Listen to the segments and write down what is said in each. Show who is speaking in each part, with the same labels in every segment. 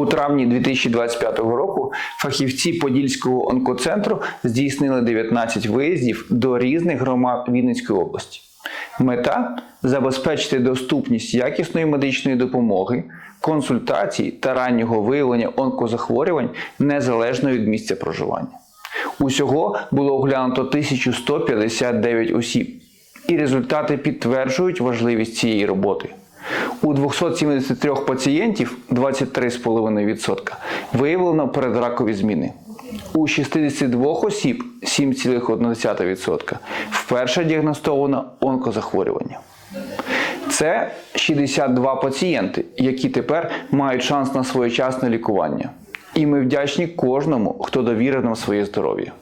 Speaker 1: У травні 2025 року фахівці Подільського онкоцентру здійснили 19 виїздів до різних громад Вінницької області. Мета забезпечити доступність якісної медичної допомоги, консультацій та раннього виявлення онкозахворювань незалежно від місця проживання. Усього було оглянуто 1159 осіб, і результати підтверджують важливість цієї роботи. У 273 пацієнтів 23,5% виявлено передракові зміни. У 62 осіб 7,1% вперше діагностовано онкозахворювання. Це 62 пацієнти, які тепер мають шанс на своєчасне лікування. І ми вдячні кожному, хто довірив нам своє здоров'я.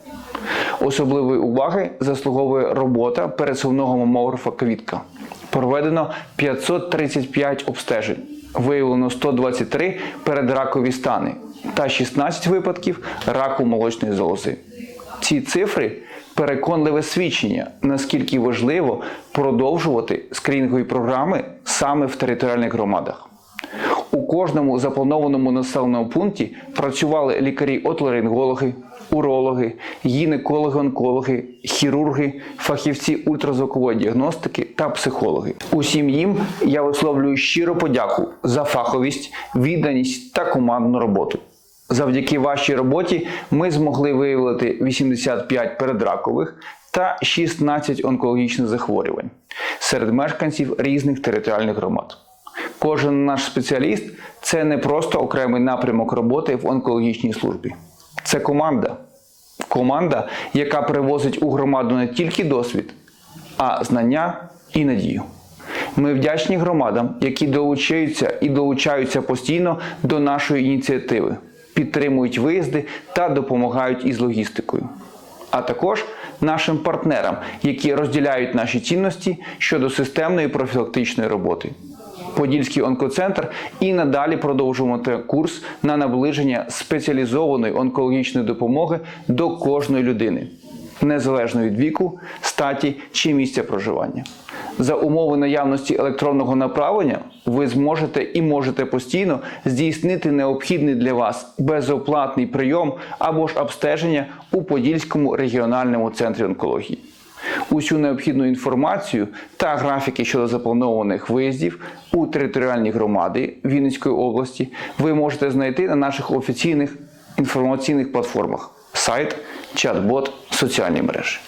Speaker 1: Особливої уваги заслуговує робота пересувного мамографа Квітка. Проведено 535 обстежень, виявлено 123 передракові стани та 16 випадків раку молочної залози. Ці цифри переконливе свідчення, наскільки важливо продовжувати скринінгові програми саме в територіальних громадах. Кожному запланованому населеному пункті працювали лікарі-отоларингологи, урологи, гінекологи-онкологи, хірурги, фахівці ультразвукової діагностики та психологи. Усім їм я висловлюю щиру подяку за фаховість, відданість та командну роботу. Завдяки вашій роботі ми змогли виявити 85 передракових та 16 онкологічних захворювань серед мешканців різних територіальних громад. Кожен наш спеціаліст це не просто окремий напрямок роботи в онкологічній службі. Це команда. Команда, яка привозить у громаду не тільки досвід, а знання і надію. Ми вдячні громадам, які долучаються і долучаються постійно до нашої ініціативи, підтримують виїзди та допомагають із логістикою. А також нашим партнерам, які розділяють наші цінності щодо системної профілактичної роботи. Подільський онкоцентр і надалі продовжувати курс на наближення спеціалізованої онкологічної допомоги до кожної людини, незалежно від віку, статі чи місця проживання. За умови наявності електронного направлення ви зможете і можете постійно здійснити необхідний для вас безоплатний прийом або ж обстеження у Подільському регіональному центрі онкології. Усю необхідну інформацію та графіки щодо запланованих виїздів у територіальні громади Вінницької області ви можете знайти на наших офіційних інформаційних платформах: сайт, чат-бот, соціальні мережі.